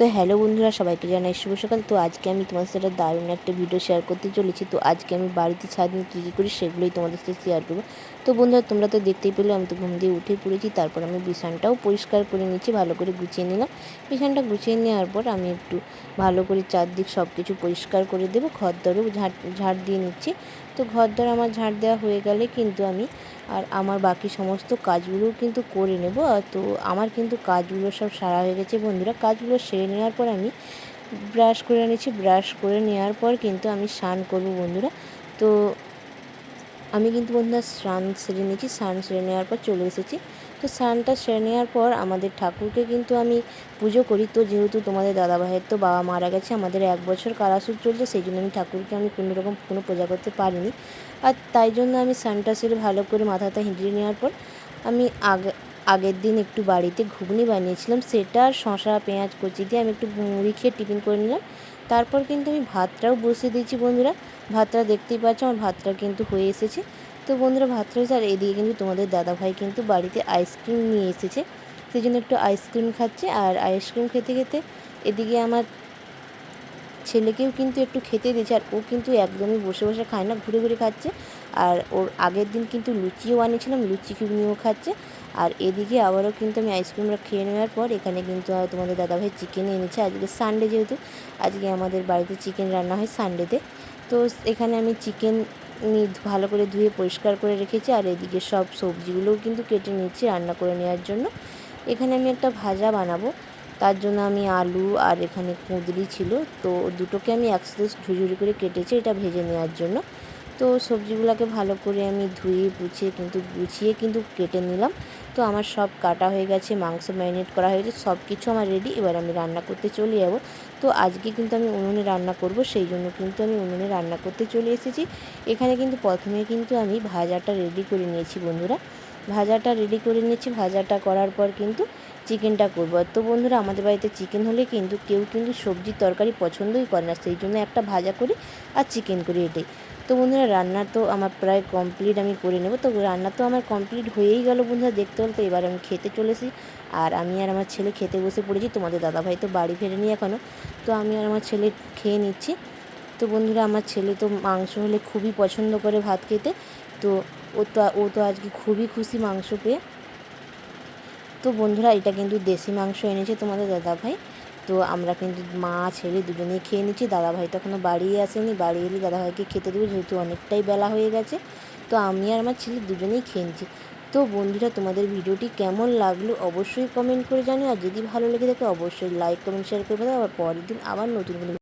তো হ্যালো বন্ধুরা, সবাইকে জানাই শুভ সকাল। তো আজকে আমি তোমাদের সাথে দারুণ একটা ভিডিও শেয়ার করতে চলেছি। তো আজকে আমি বাড়িতে সারাদিন কী কী করি সেগুলোই তোমাদের সাথে শেয়ার করব। তো বন্ধুরা, তোমরা তো দেখতেই পেলে আমি তো ঘুম দিয়ে উঠে পড়েছি। তারপর আমি বিছানটাও পরিষ্কার করে নিচ্ছি ভালো করে গুছিয়ে নিলাম। বিছানটা গুছিয়ে নেওয়ার পর আমি একটু ভালো করে চারদিক সব কিছু পরিষ্কার করে দেবো। ঘর দরও ঝাড় ঝাড় দিয়ে নিচ্ছি। তো ঘর দর আমার ঝাড় দেওয়া হয়ে গেলে কিন্তু আমি আর আমার বাকি সমস্ত কাজগুলোও কিন্তু করে নেব। তো আমার কিন্তু কাজগুলো সব সারা হয়ে গেছে বন্ধুরা। কাজগুলো সেরে নেওয়ার পর আমি ব্রাশ করে নিচ্ছি। ব্রাশ করে নেওয়ার পর কিন্তু আমি স্নান করব বন্ধুরা। তো আমি কিন্তু বন্ধুরা স্নান সেরে নিয়েছি, স্নান সেরে নেওয়ার পর চলে এসেছি। তো স্নানটা সেরে নেওয়ার পর আমাদের ঠাকুরকে কিন্তু আমি পুজো করি। তো যেহেতু তোমাদের দাদাভাইয়ের তো বাবা মারা গেছে, আমাদের এক বছর কারাসুর চলছে, সেই জন্য আমি ঠাকুরকে আমি কোনো রকম কোনো পূজা করতে পারিনি। আর তাই জন্য আমি স্নানটা সেরে ভালো করে মাথাটা হিঁড়িয়ে নেওয়ার পর আমি আগে, আগের দিন একটু বাড়িতে ঘুগনি বানিয়েছিলাম। সেটা শশা পেঁয়াজ, কচি দিয়ে আমি একটু মুড়ি খেয়ে টিফিন করে নিলাম। তারপর কিন্তু আমি ভাতটাও বসিয়ে দিয়েছি, বন্ধুরা। ভাতটা দেখতেই পাচ্ছ, আমার ভাতটা কিন্তু হয়ে এসেছে। তো বন্ধুরা, ভাত রয়েছে, আর এদিকে কিন্তু তোমাদের দাদাভাই কিন্তু বাড়িতে আইসক্রিম নিয়ে এসেছে। সেই জন্য একটু আইসক্রিম খাচ্ছে, আর আইসক্রিম খেতে খেতে এদিকে আমার ছেলেকেও কিন্তু একটু খেতে দিয়েছে, আর ও কিন্তু একদমই বসে বসে খায় না, ঘুরে ঘুরে খাচ্ছে। আর ওর আগের দিন কিন্তু লুচিও আনিয়েছিলাম, লুচি ঘুগনিও খাচ্ছে। আর এদিকে আবারও কিন্তু আমি আইসক্রিমটা খেয়ে নেওয়ার পর এখানে কিন্তু তোমাদের দাদাভাই চিকেন এনেছে আজকে সানডে যেহেতু, আজকে আমাদের বাড়িতে চিকেন রান্না হয় সানডেতে তো এখানে আমি চিকেন ভালো করে ধুয়ে পরিষ্কার করে রেখেছি আর এদিকে সব সবজিগুলোও কিন্তু কেটে নিচ্ছি রান্না করে নেওয়ার জন্য। এখানে আমি একটা ভাজা বানাবো। তার জন্য আমি আলু আর এখানে কুঁদরি ছিল। তো দুটোকে আমি একসাথে ঝুঝুরি করে কেটেছি এটা ভেজে নেওয়ার জন্য। তো সবজিগুলোকে ভালো করে আমি ধুয়ে পুছিয়ে কিন্তু, গুছিয়ে কিন্তু কেটে নিলাম। তো আমার সব কাটা হয়ে গেছে, মাংস ম্যারিনেট করা হয়ে গেছে সব কিছু আমার রেডি এবার আমি রান্না করতে চলে যাব। তো আজকে কিন্তু আমি উনুনে রান্না করব, সেই জন্য কিন্তু আমি উনুনে রান্না করতে চলে এসেছি। এখানে কিন্তু প্রথমে কিন্তু আমি ভাজাটা রেডি করে নিয়েছি, বন্ধুরা। ভাজাটা রেডি করে নিয়েছি, ভাজাটা করার পর কিন্তু চিকেনটা করব। তো বন্ধুরা, আমাদের বাড়িতে চিকেন হলে কিন্তু কেউ কিন্তু সবজির তরকারি পছন্দই করে না। সেই জন্য একটা ভাজা করি আর চিকেন করি এটাই। তো বন্ধুরা, রান্না তো আমার প্রায় কমপ্লিট আমি করে নেব। তো রান্না তো আমার কমপ্লিট হয়েই গেল বন্ধুরা, দেখতে বলতে এবার আমি খেতে চলেছি। আর আমি আর আমার ছেলে খেতে বসে পড়েছি, তোমাদের দাদাভাই তো বাড়ি ফেরেনি এখনও তো আমি আর আমার ছেলে খেয়ে নিচ্ছি। তো বন্ধুরা, আমার ছেলে তো মাংস হলে খুবই পছন্দ করে ভাত খেতে। তো ও তো ও তো আজকে খুবই খুশি মাংস পেয়ে। তো বন্ধুরা, এটা কিন্তু দেশি মাংস এনেছে তোমাদের দাদাভাই। তো আমরা কিন্তু মা, ছেলে দুজনেই খেয়ে নিচ্ছি। দাদাভাই তো এখনও বাড়ি আসেনি। বাড়ি এলে দাদাভাইকে খেতে দেবো, যেহেতু অনেকটাই বেলা হয়ে গেছে। তো আমি আর আমার ছেলে দুজনেই খেয়ে নিচ্ছি। তো বন্ধুরা, তোমাদের ভিডিওটি কেমন লাগল অবশ্যই কমেন্ট করে জানিও। আর যদি ভালো লেগে থাকে, অবশ্যই লাইক কমেন্ট শেয়ার করে দেবো আবার পরের দিন আবার নতুন